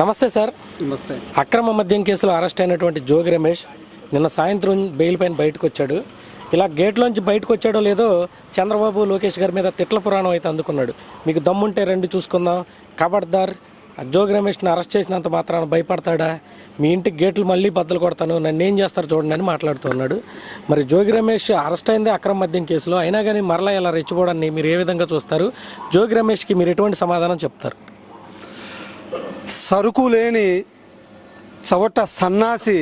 నమస్తే సార్. నమస్తే. అక్రమ మద్యం కేసులో అరెస్ట్ అయినటువంటి జోగి రమేష్ నిన్న సాయంత్రం బెయిల్ పైన బయటకు వచ్చాడు ఇలా గేట్లోంచి బయటకు వచ్చాడో లేదో చంద్రబాబు లోకేష్ గారి మీద తిట్ల పురాణం అయితే అందుకున్నాడు. మీకు దమ్ముంటే రెండు చూసుకుందాం. కబడ్దార్ జోగి రమేష్ని అరెస్ట్ చేసినంత మాత్రాన భయపడతాడా? మీ ఇంటికి గేట్లు మళ్ళీ బద్దలు కొడతాను. నన్ను ఏం చేస్తారు చూడండి అని మాట్లాడుతున్నాడు మరి జోగి రమేష్ అరెస్ట్ అయింది అక్రమ మద్యం కేసులో. అయినా కానీ మరలా ఇలా రెచ్చిపోవడాన్ని మీరు ఏ విధంగా చూస్తారు? జోగి రమేష్కి మీరు ఎటువంటి సమాధానం చెప్తారు? సరుకు లేని చవట సన్నాసి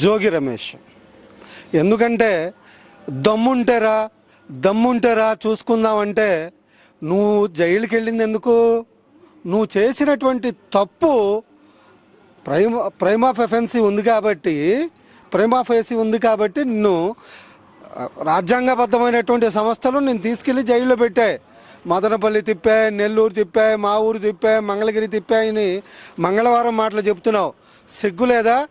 జోగి రమేష్. ఎందుకంటే దమ్ముంటేరా దమ్ముంటేరా చూసుకుందామంటే నువ్వు జైలుకి వెళ్ళింది ఎందుకు నువ్వు చేసినటువంటి తప్పు ప్రైమ్ ప్రైమ్ ఆఫ్ ఎఫెన్సీ ఉంది కాబట్టి ప్రైమ్ ఆఫ్ ఎఫెన్సీ ఉంది కాబట్టి నిన్ను రాజ్యాంగబద్ధమైనటువంటి సంస్థలు నేను తీసుకెళ్ళి జైల్లో పెట్టాయి. మదనపల్లి తిప్పా నెల్లూరు తిప్పా మా ఊరు తిప్పా మంగళగిరి తిప్పా అని మంగళవారం మాటలు చెప్తున్నావు. సిగ్గు లేదా?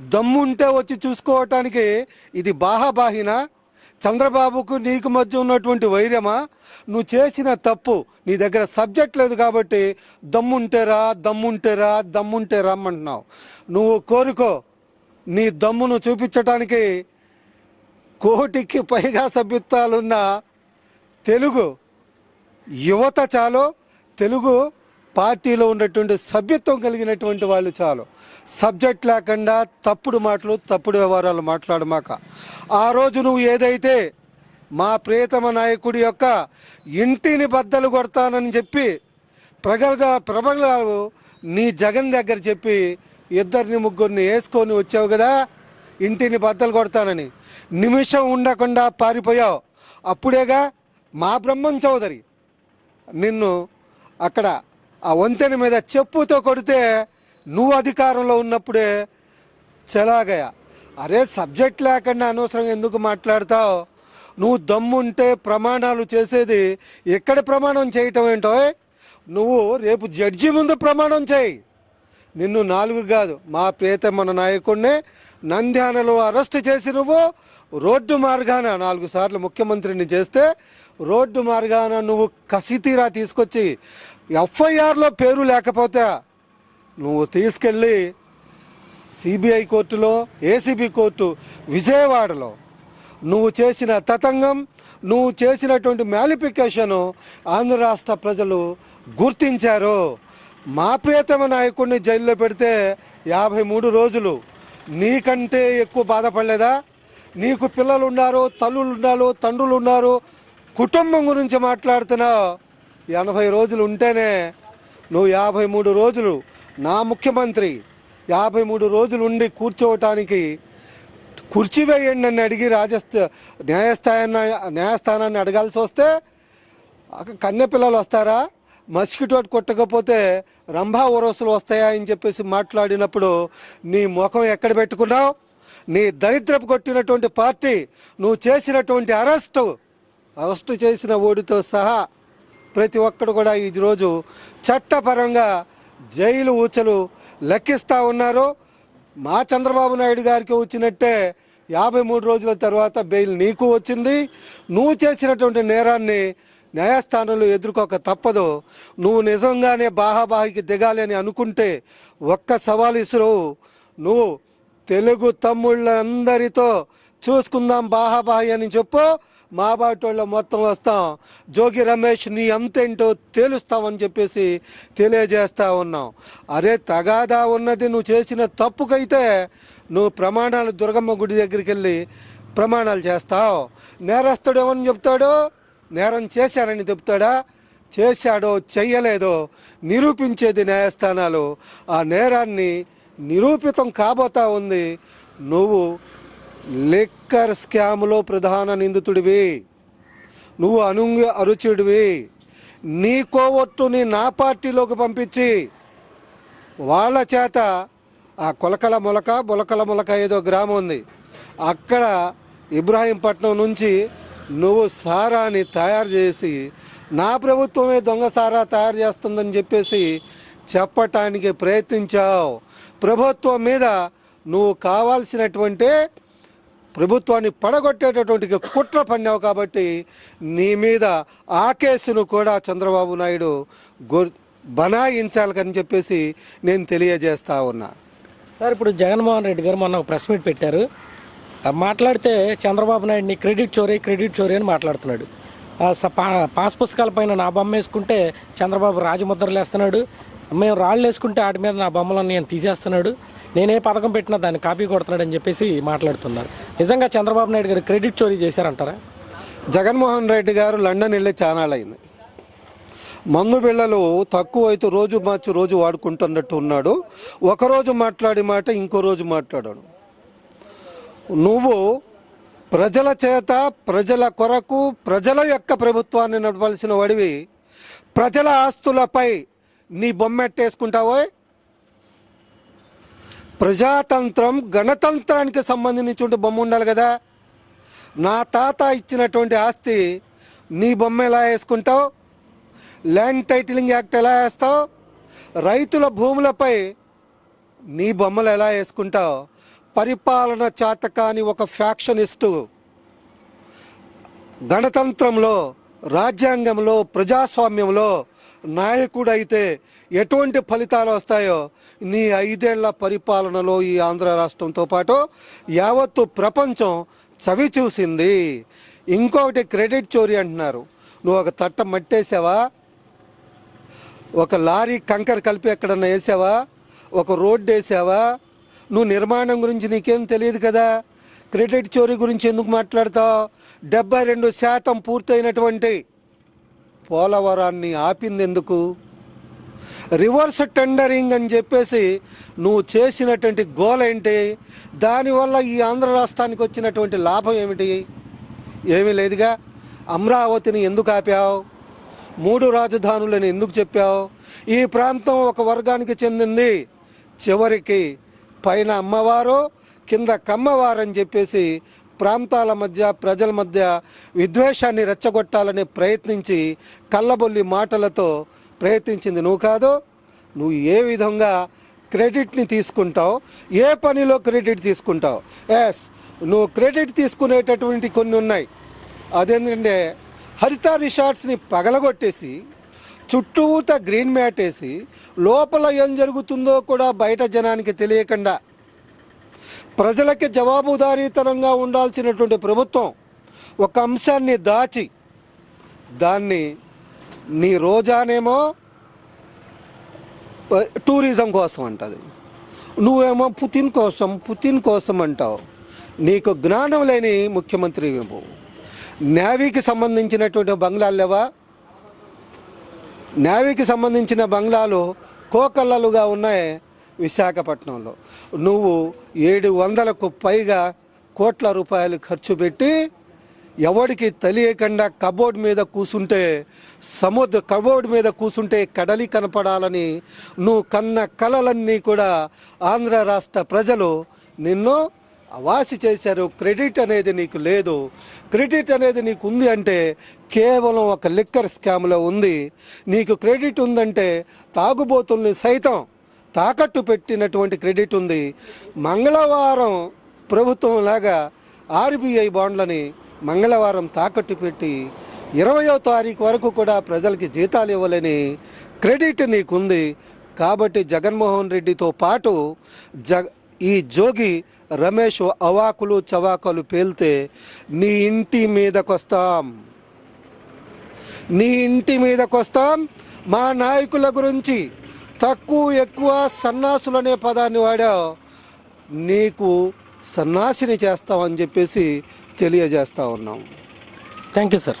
దమ్ముంటే వచ్చి చూసుకోవటానికి ఇది బాహాబాహినా? చంద్రబాబుకు నీకు మధ్య ఉన్నటువంటి వైర్యమా నువ్వు చేసిన తప్పు నీ దగ్గర సబ్జెక్ట్ లేదు కాబట్టి దమ్ముంటేరా దమ్ముంటేరా దమ్ముంటే రమ్మంటున్నావు. నువ్వు కోరుకో నీ దమ్మును చూపించటానికి కోటికి పైగా సభ్యత్వాలున్న తెలుగు యువత చాలు తెలుగు పార్టీలో ఉన్నటువంటి సభ్యత్వం కలిగినటువంటి వాళ్ళు చాలు. సబ్జెక్ట్ లేకుండా తప్పుడు మాటలు తప్పుడు వ్యవహారాలు మాట్లాడమాక. ఆ రోజు నువ్వు ఏదైతే మా ప్రియతమ నాయకుడి యొక్క ఇంటిని బద్దలు కొడతానని చెప్పి ప్రగల్గా ప్రభగలాలు నీ జగన్ దగ్గర చెప్పి ఇద్దరిని ముగ్గురిని వేసుకొని వచ్చావు కదా ఇంటిని బద్దలు కొడతానని. నిమిషం ఉండకుండా పారిపోయావు. అప్పుడేగా మా బ్రహ్మం చౌదరి. నిన్ను అక్కడ ఆ వంతెన మీద చెప్పుతో కొడితే నువ్వు అధికారంలో ఉన్నప్పుడే చెలాగయ అరే సబ్జెక్ట్ లేకుండా అనవసరంగా ఎందుకు మాట్లాడతావు? నువ్వు దమ్ముంటే ప్రమాణాలు చేసేది ఎక్కడ ప్రమాణం చేయటం ఏంటో నువ్వు రేపు జడ్జి ముందు ప్రమాణం చేయి. నిన్ను నాలుగు కాదు మా ప్రియతమ నాయకుడినే నంద్యానలో అరెస్ట్ చేసి నువ్వు రోడ్డు మార్గాన నాలుగు సార్లు ముఖ్యమంత్రిని చేస్తే రోడ్డు మార్గాన నువ్వు కసితీరా తీసుకొచ్చి ఎఫ్ఐఆర్లో పేరు లేకపోతే నువ్వు తీసుకెళ్ళి సిబిఐ కోర్టులో ఏసీబీ కోర్టు విజయవాడలో నువ్వు చేసిన తతంగం నువ్వు చేసినటువంటి మ్యాలిఫికేషను ఆంధ్ర రాష్ట్ర ప్రజలు గుర్తించారు. మా ప్రియతమ నాయకుడిని జైల్లో పెడితే యాభై మూడు రోజులు నీకంటే ఎక్కువ బాధపడలేదా? నీకు పిల్లలు ఉన్నారు తల్లులు ఉన్నారు తండ్రులు ఉన్నారు కుటుంబం గురించి మాట్లాడుతున్నావు ఎనభై రోజులు ఉంటేనే నువ్వు యాభై మూడు రోజులు నా ముఖ్యమంత్రి యాభై మూడు రోజులు ఉండి కూర్చోవటానికి కుర్చీ వేయండి అని అడిగి రాజస్థా న్యాయస్థానాన్ని న్యాయస్థానాన్ని అడగాల్సి వస్తే కన్నె పిల్లలు వస్తారా? మస్కిటో కొట్టకపోతే రంభా ఒరసలు వస్తాయా అని చెప్పేసి మాట్లాడినప్పుడు నీ ముఖం ఎక్కడ పెట్టుకున్నావు? నీ దరిద్రపు కొట్టినటువంటి పార్టీ నువ్వు చేసినటువంటి అరెస్టు అరెస్టు చేసిన ఓడితో సహా ప్రతి ఒక్కడు కూడా ఈరోజు చట్టపరంగా జైలు ఊచలు లెక్కిస్తూ ఉన్నారు. మా చంద్రబాబు నాయుడు గారికి వచ్చినట్టే యాభై మూడు రోజుల తర్వాత బెయిల్ నీకు వచ్చింది. నువ్వు చేసినటువంటి నేరాన్ని న్యాయస్థానంలో ఎదుర్కోక తప్పదు. నువ్వు నిజంగానే బాహాబాహికి దిగాలి అని అనుకుంటే ఒక్క సవాల్ ఇసురు నువ్వు తెలుగు తమ్ముళ్ళందరితో చూసుకుందాం బాహాబాహి అని చెప్పు. మా బాటోళ్ళ మొత్తం వస్తాం. జోగి రమేష్ నీ అంతేంటో తేలుస్తామని చెప్పేసి తెలియజేస్తా ఉన్నాం. అరే తగాదా ఉన్నది నువ్వు చేసిన తప్పుకైతే నువ్వు ప్రమాణాలు దుర్గమ్మ గుడి దగ్గరికి వెళ్ళి ప్రమాణాలు చేస్తావు. నేరస్తుడు ఏమని చెప్తాడు? నేరం చేశానని చెప్తాడా? చేశాడో చెయ్యలేదో నిరూపించేది న్యాయస్థానాలు. ఆ నేరాన్ని నిరూపితం కాబోతా ఉంది. నువ్వు లిక్కర్ స్కామ్లో ప్రధాన నిందితుడివి. నువ్వు అనుంగ అరుచుడివి. నీ కోవొట్టుని నా పార్టీలోకి పంపించి వాళ్ళ చేత ఆ కొలకల మొలక బొలకల మొలక ఏదో గ్రామం ఉంది. అక్కడ ఇబ్రాహీంపట్నం నుంచి నువ్వు సారాని తయారు చేసి నా ప్రభుత్వమే దొంగ సారా తయారు చేస్తుందని చెప్పేసి చెప్పటానికి ప్రయత్నించావు. ప్రభుత్వం మీద నువ్వు కావాల్సినటువంటి ప్రభుత్వాన్ని పడగొట్టేటటువంటి కుట్ర పన్నావు కాబట్టి నీ మీద ఆ కేసును కూడా చంద్రబాబు నాయుడు గు బనాయించాలని చెప్పేసి నేను తెలియజేస్తా ఉన్నా. సార్ ఇప్పుడు జగన్మోహన్ రెడ్డి గారు మొన్న ఒక ప్రెస్ మీట్ పెట్టారు. మాట్లాడితే చంద్రబాబు నాయుడిని క్రెడిట్ చోరీ క్రెడిట్ చోరీ అని మాట్లాడుతున్నాడు. ఆ స- పా- పాస్ పుస్తకాల పైన నా బొమ్మ వేసుకుంటే చంద్రబాబు రాజముద్రలు వేస్తున్నాడు. మేము రాళ్ళు వేసుకుంటే వాటి మీద నా బొమ్మలను నేను తీసేస్తున్నాడు. నేనే పథకం పెట్టినా దాన్ని కాపీ కొడుతున్నాడు అని చెప్పేసి మాట్లాడుతున్నారు. నిజంగా చంద్రబాబు నాయుడు గారు క్రెడిట్ చోరీ చేశారంటారా? జగన్మోహన్ రెడ్డి గారు లండన్ వెళ్ళి చానాలైంది మందు బిళ్ళలు తక్కువ అయితే రోజు మార్చి రోజు వాడుకుంటున్నట్టు ఉన్నాడు. ఒకరోజు మాట్లాడి మాట ఇంకో రోజు మాట్లాడాడు. నువ్వు ప్రజల చేత ప్రజల కొరకు ప్రజల యొక్క ప్రభుత్వాన్ని నడవలసిన వాడివి. ప్రజల ఆస్తులపై నీ బొమ్మెట్టేసుకుంటావో? ప్రజాతంత్రం గణతంత్రానికి సంబంధించి బొమ్మ ఉండాలి కదా. నా తాత ఇచ్చినటువంటి ఆస్తి నీ బొమ్మ ఎలా వేసుకుంటావు? ల్యాండ్ టైటిలింగ్ యాక్ట్ ఎలా వేస్తావు? రైతుల భూములపై నీ బొమ్మలు ఎలా వేసుకుంటావు? పరిపాలన చేతకాని ఒక ఫ్యాక్షన్ ఇస్తూ గణతంత్రంలో రాజ్యాంగంలో ప్రజాస్వామ్యంలో నాయకుడైతే ఎటువంటి ఫలితాలు వస్తాయో నీ ఐదేళ్ళ పరిపాలనలో ఈ ఆంధ్ర రాష్ట్రంతో పాటు యావత్తు ప్రపంచం చవి చూసింది. ఇంకొకటి క్రెడిట్ చోరీ అంటున్నారు. నువ్వు ఒక తట్ట మట్టేసావా? ఒక లారీ కంకర కలిపి ఎక్కడన్నా వేసావా? ఒక రోడ్డు వేసావా నువ్వు నిర్మాణం గురించి నీకేం తెలియదు కదా? క్రెడిట్ చోరీ గురించి ఎందుకు మాట్లాడతావు? డెబ్బై రెండు శాతం పూర్తయినటువంటి పోలవరాన్ని ఆపింది ఎందుకు? రివర్స్ టెండరింగ్ అని చెప్పేసి నువ్వు చేసినటువంటి గోల్ ఏంటి? దానివల్ల ఈ ఆంధ్ర రాష్ట్రానికి వచ్చినటువంటి లాభం ఏమిటి? ఏమీ లేదుగా? అమరావతిని ఎందుకు ఆపావు? మూడు రాజధానులను ఎందుకు చెప్పావు? ఈ ప్రాంతం ఒక వర్గానికి చెందింది. చివరికి పైన అమ్మవారు కింద కమ్మవారు అని చెప్పేసి ప్రాంతాల మధ్య ప్రజల మధ్య విద్వేషాన్ని రెచ్చగొట్టాలని ప్రయత్నించి కళ్ళబొల్లి మాటలతో ప్రయత్నించింది. నువ్వు కాదు నువ్వు ఏ విధంగా క్రెడిట్ని తీసుకుంటావు ఏ పనిలో క్రెడిట్ తీసుకుంటావు? ఎస్ నువ్వు క్రెడిట్ తీసుకునేటటువంటి కొన్ని ఉన్నాయి. అదేంటంటే హరిత రిసార్ట్స్ని పగలగొట్టేసి చుట్టూత గ్రీన్ మ్యాట్ వేసి లోపల ఏం జరుగుతుందో కూడా బయట జనానికి తెలియకుండా ప్రజలకి జవాబుదారీతనంగా ఉండాల్సినటువంటి ప్రభుత్వం ఒక అంశాన్ని దాచి దాన్ని నీ రోజానేమో టూరిజం కోసం అంటది. నువ్వేమో పుతిన్ కోసం పుతిన్ కోసం అంటావు. నీకు జ్ఞానం లేని ముఖ్యమంత్రి నేవీకి సంబంధించినటువంటి బంగ్లాలు లేవా? నేవీకి సంబంధించిన బంగ్లాలు కోకల్లలుగా ఉన్నాయి విశాఖపట్నంలో. నువ్వు ఏడు వందలకు పైగా కోట్ల రూపాయలు ఖర్చు పెట్టి ఎవడికి తెలియకుండా కబోర్డ్ మీద కూసుంటే సముద్ర కబోర్డ్ మీద కూసుంటే కడలి కనపడాలని నువ్వు కన్న కలలన్నీ కూడా ఆంధ్ర రాష్ట్ర ప్రజలు నిన్ను అవాసి చేశారు క్రెడిట్ అనేది నీకు లేదు. క్రెడిట్ అనేది నీకు ఉంది అంటే కేవలం ఒక లిక్కర్ స్కామ్లో ఉంది. నీకు క్రెడిట్ ఉందంటే తాగుబోతుల్ని సైతం తాకట్టు పెట్టినటువంటి క్రెడిట్ ఉంది. మంగళవారం ప్రభుత్వం లాగా ఆర్బీఐ బాండ్లని మంగళవారం తాకట్టు పెట్టి ఇరవయో తారీఖు వరకు కూడా ప్రజలకి జీతాలు ఇవ్వలేని క్రెడిట్ నీకుంది. కాబట్టి జగన్మోహన్ రెడ్డితో పాటు జగ ఈ జోగి రమేష్ అవాకులు చవాకులు పేల్తే నీ ఇంటి మీదకొస్తాం. నీ ఇంటి మీదకొస్తాం మా నాయకుల గురించి. తక్కువ ఎక్కువ సన్నాసులు అనే పదాన్ని వాడావు. నీకు సన్నాసిని చేస్తామని చెప్పేసి తెలియజేస్తా ఉన్నాం. Thank you sir